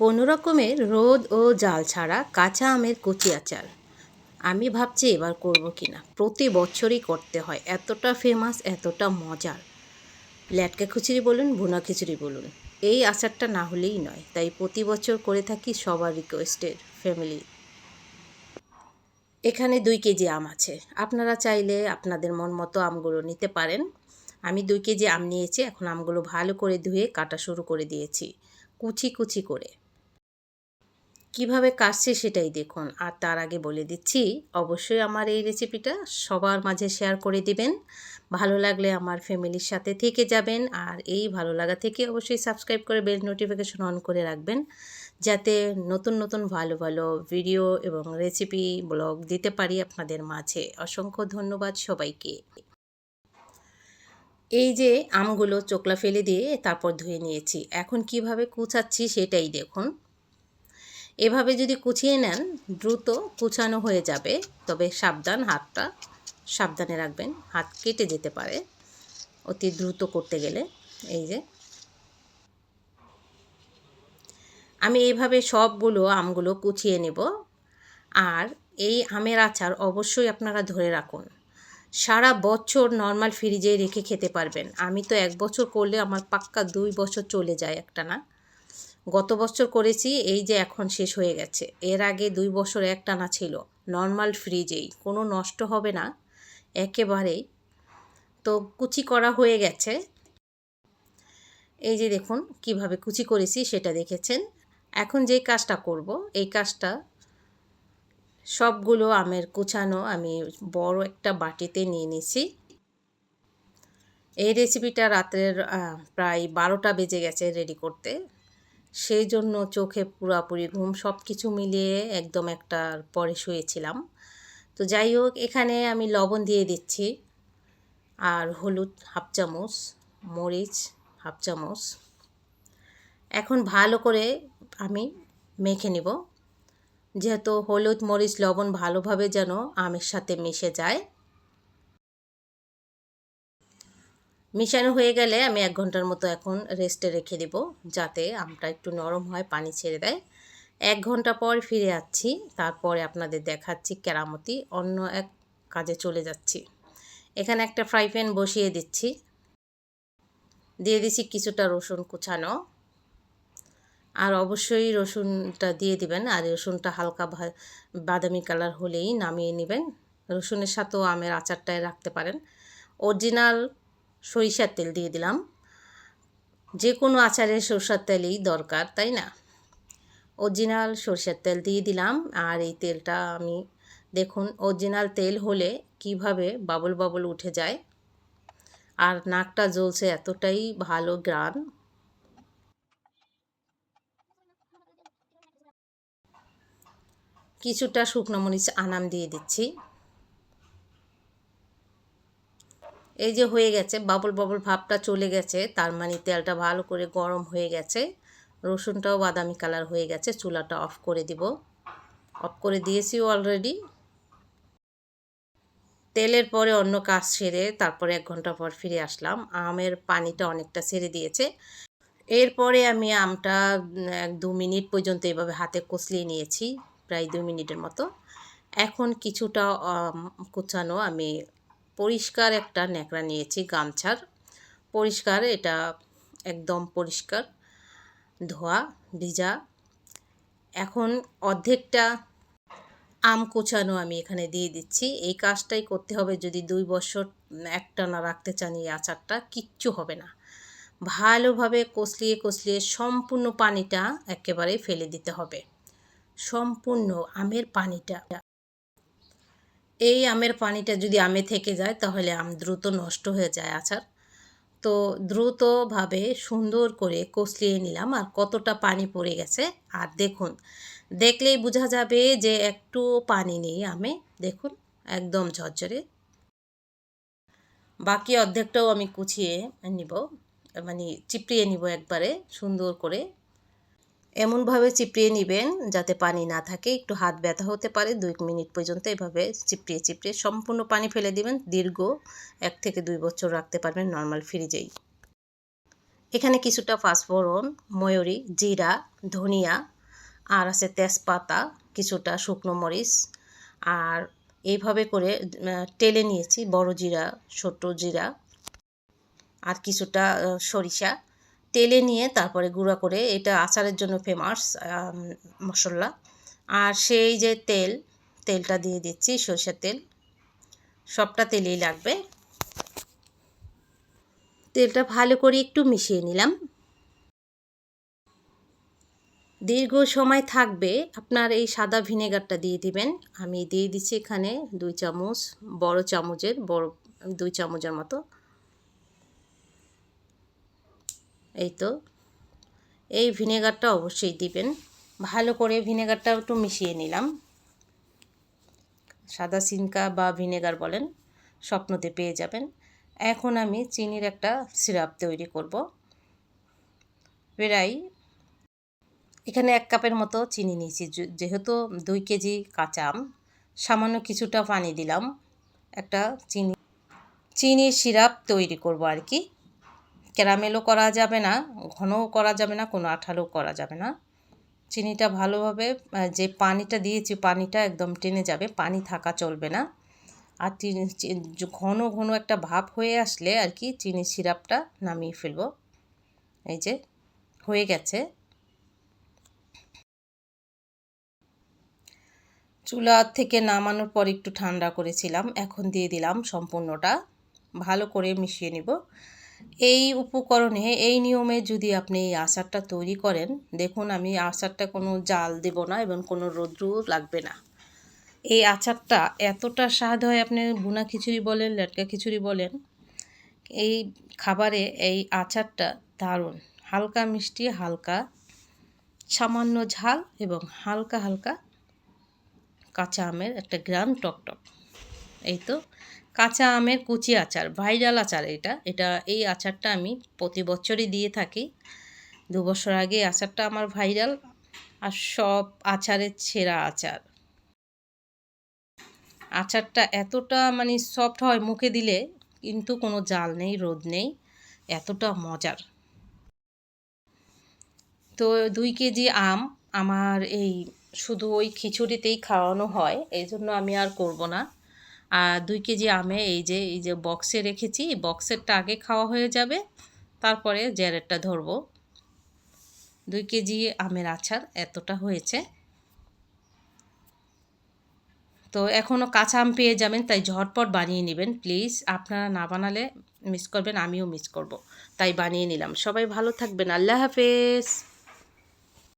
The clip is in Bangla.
কোনো রকমের রোদ ও জাল ছাড়া কাঁচা আমের কচি আচার। আমি ভাবছি এবার করব কি না? প্রতি বছরই করতে হয়, এতটা ফেমাস এতটা মজার। ল্যাটকা খিচুড়ি বলুন, ভুনা খিচুড়ি বলুন, এই আচারটা না হলেই নয়, তাই প্রতি বছর করে থাকি সবার রিকোয়েস্টের ফ্যামিলি এখানে দুই কেজি আম আছে, আপনারা চাইলে আপনাদের মন মতো আমগুলো নিতে পারেন। আমি দুই কেজি আম নিয়েছি, এখন আমগুলো ভালো করে ধুয়ে কাটা শুরু করে দিয়েছি। কুচি কুচি করে। কীভাবে কাটছে সেটাই দেখুন। আর তার আগে বলে দিচ্ছি, অবশ্যই আমার এই রেসিপিটা সবার মাঝে শেয়ার করে দিবেন। ভালো লাগলে আমার ফ্যামিলির সাথে থেকে যাবেন। আর এই ভালো লাগা থেকে অবশ্যই সাবস্ক্রাইব করে বেল নোটিফিকেশন অন করে রাখবেন। যাতে নতুন নতুন ভালো ভালো ভিডিও এবং রেসিপি ব্লগ দিতে পারি আপনাদের মাঝে। অসংখ্য ধন্যবাদ সবাইকে। এই যে আমগুলো চোকলা ফেলে দিয়ে তারপর ধুয়ে নিয়েছি, এখন কীভাবে কুচাচ্ছি সেটাই দেখুন। এভাবে যদি কুচিয়ে নেন, দ্রুত কুচানো হয়ে যাবে, তবে সাবধান হাতটা সাবধানে রাখবেন, হাত কেটে যেতে পারে অতি দ্রুত করতে গেলে। এই যে। আমি এইভাবে সবগুলো আমগুলো কুচিয়ে নেব, আর এই আমের আচার অবশ্যই আপনারা ধরে রাখুন। সারা বছর নর্মাল ফ্রিজে রেখে খেতে পারবেন। আমি তো এক বছর করলে আমার পাক্কা দুই বছর চলে যায় একটা না। গত বছর করেছি, এই যে এখন শেষ হয়ে গেছে। এর আগে দুই বছর একটানা ছিল নর্মাল ফ্রিজেই কোনো নষ্ট হবে না, একেবারেই। তো কুচি করা হয়ে গেছে। এই যে দেখুন, কীভাবে কুচি করেছি সেটা দেখেছেন। এখন যেই কাজটা করব, এই কাজটা সবগুলো আমের কুচানো আমি বড় একটা বাটিতে নিয়ে নিছি। এই রেসিপিটা রাতের প্রায় বারোটা বেজে গেছে রেডি করতে। সেই জন্য চোখে পুরাপুরি ঘুম সব কিছু মিলিয়ে একদম একটা পরে শুয়েছিলাম। তো যাই হোক, এখানে আমি লবণ দিয়ে দিচ্ছি আর হলুদ হাফ চামচ, মরিচ হাফ চামচ। এখন ভালো করে আমি মেখে নিব। যেহেতু হলুদ মরিচ লবণ ভালোভাবে যেন আমের সাথে মিশে যায়। মিশানো হয়ে গেলে আমি এক ঘণ্টার মতো এখন রেস্টে রেখে দিব যাতে আমটা একটু নরম হয়, পানি ছেড়ে দেয়। এক ঘণ্টা পর ফিরে আসছি, তারপরে আপনাদের দেখাচ্ছি কেরামতি, অন্য এক কাজে চলে যাচ্ছি। এখানে একটা ফ্রাই প্যান বসিয়ে দিচ্ছি। দিয়ে দিচ্ছি কিছুটা রসুন কুচানো। আর অবশ্যই রসুনটা দিয়ে দিবেন। আর রসুনটা হালকা বাদামি কালার হলেই নামিয়ে নেবেন। রসুনের সাথেও আমের আচারটায় রাখতে পারেন। অরিজিনাল সরিষার তেল দিয়ে দিলাম। যে কোনো আচারে সরষার তেলই দরকার, তাই না? অরিজিনাল সরষের তেল দিয়ে দিলাম। আর এই তেলটা আমি, দেখুন, অরিজিনাল তেল হলে কীভাবে বাবল বাবল উঠে যায়। আর নাকটা জ্বলছে, এতটাই ভালো গ্রান। কিছুটা শুকনো মরিচ আনাম দিয়ে দিচ্ছি। এই যে হয়ে গেছে বাবল বাবল ভাবটা চলে গেছে, তার মানে তেলটা ভালো করে গরম হয়ে গেছে। রসুনটাও বাদামি কালার হয়ে গেছে, চুলাটা অফ করে দিব। অফ করে দিয়েছি অলরেডি তেলের পরে অন্য কাজ সেরে তারপরে এক ঘণ্টা পর ফিরে আসলাম। আমের পানিটা অনেকটা ছেড়ে দিয়েছে। এরপরে আমি আমটা এক দু মিনিট পর্যন্ত এভাবে হাতে কষলিয়ে নিয়েছি। প্রায় দু মিনিটের মতো। এখন কিছুটা কুচানো আমি পরিষ্কার একটা ন্যাকড়া নিয়েছি, গামছার। পরিষ্কার, এটা একদম পরিষ্কার, ধোয়া, ভিজা। এখন অর্ধেকটা আম কোচানো আমি এখানে দিয়ে দিচ্ছি। এই কাজটাই করতে হবে যদি দুই বছর একটানা রাখতে চান এই আচারটা, কিচ্ছু হবে না। ভালোভাবে কষলিয়ে কষলিয়ে সম্পূর্ণ পানিটা একেবারে ফেলে দিতে হবে। সম্পূর্ণ আমের পানিটা। এই আমের পানিটা যদি আমে থেকে যায়, তাহলে আম দ্রুত নষ্ট হয়ে যায় আচার। তো দ্রুতভাবে সুন্দর করে কষলিয়ে নিলাম আর কতটা পানি পড়ে গেছে। আর দেখুন, দেখলেই বোঝা যাবে যে একটু পানি নেই আমে। দেখুন, একদম ঝরঝরে। বাকি অর্ধেকটাও আমি কুচিয়ে নিব মানে চিপড়িয়ে নিব একবারে সুন্দর করে। এমনভাবে চিপড়িয়ে নেবেন যাতে পানি না থাকে। একটু হাত ব্যথা হতে পারে, দুই মিনিট পর্যন্ত এভাবে চিপড়িয়ে চিপড়িয়ে সম্পূর্ণ পানি ফেলে দিবেন। দীর্ঘ এক থেকে দুই বছর রাখতে পারবেন নর্মাল ফ্রিজেই। এখানে কিছুটা পাঁচফোড়ন, ময়ূরী, জিরা, ধনিয়া আর আছে তেজপাতা, কিছুটা শুকনো মরিচ আর এইভাবে করে টেলে নিয়েছি। বড় জিরা, ছোট জিরা আর কিছুটা সরিষা। তেলে নিয়ে তারপরে গুঁড়া করে এটা আচারের জন্য ফেমাস মশলা। আর সেই যে তেল, তেলটা দিয়ে দিচ্ছি, সরষের তেল। সবটা তেলেই লাগবে। তেলটা ভালো করে একটু মিশিয়ে নিলাম। দীর্ঘ সময় থাকবে আপনার এই সাদা ভিনেগারটা দিয়ে দিবেন। আমি দিয়ে দিচ্ছি এখানে দুই চামচ, বড় চামচের, বড় দুই চামচের মতো। এই তো এই ভিনেগারটা অবশ্যই দিবেন। ভালো করে ভিনেগারটা একটু মিশিয়ে নিলাম। সাদা সিনকা বা ভিনেগার বলেন, স্বপ্নতে পেয়ে যাবেন। এখন আমি চিনির একটা সিরাপ তৈরি করব। প্রায় এখানে এক কাপের মতো চিনি নিয়েছি। যেহেতু দুই কেজি কাঁচা আম, সামান্য কিছুটা পানি দিলাম। একটা চিনি, চিনির সিরাপ তৈরি করব আর কি। ক্যারামেলও করা যাবে না, ঘনও করা যাবে না, কোনো আঠালো করা যাবে না। চিনিটা ভালোভাবে যে পানিটা দিয়েছি পানিটা একদম টেনে যাবে, পানি থাকা চলবে না। আর চিনি ঘন ঘন একটা ভাব হয়ে আসলে আর কি চিনির সিরাপটা নামিয়ে ফেলব। এই যে, হয়ে গেছে। চুলা থেকে নামানোর পর একটু ঠান্ডা করেছিলাম, এখন দিয়ে দিলাম সম্পূর্ণটা। ভালো করে মিশিয়ে নিব। এই উপকরণে, এই নিয়মে যদি আপনি এই আচারটা তৈরি করেন, দেখুন আমি আচারটা কোনো জাল দেব না এবং কোনো রৌদ্রও লাগবে না। এই আচারটা এতটা স্বাদ হয়, আপনি বুনা খিচুড়ি বলেন, লেটকা খিচুড়ি বলেন, এই খাবারে এই আচারটা দারুণ। হালকা মিষ্টি, হালকা, সামান্য ঝাল এবং হালকা হালকা কাঁচা আমের একটা গ্রাম টকটক। এই তো কাঁচা আমের কুচি আচার, ভাইরাল আচার এটা। এটা, এই আচারটা আমি প্রতি বছরই দিয়ে থাকি। দু বছর আগে আচারটা আমার ভাইরাল, আর সব আচারের ছেঁড়া আচার। আচারটা এতটা মানে সফট হয় মুখে দিলে, কিন্তু কোনো জাল নেই, রোদ নেই, এতটা মজার। তো দুই কেজি আম আমার এই শুধু ওই খিচুড়িতেই খাওয়ানো হয়, এই জন্য আমি আর করব না। আর দুই কেজি আমে এই যে এই যে বক্সে রেখেছি বক্সেরটা আগে খাওয়া হয়ে যাবে, তারপরে জ্যারেটটা ধরবো। দুই কেজি আমের আচার এতটা হয়েছে। তো এখনও কাঁচা আম পেয়ে যাবেন, তাই ঝটপট বানিয়ে নেবেন। প্লিজ, আপনারা না বানালে মিস করবেন, আমিও মিস করব। তাই বানিয়ে নিলাম। সবাই ভালো থাকবেন। আল্লাহ হাফেজ।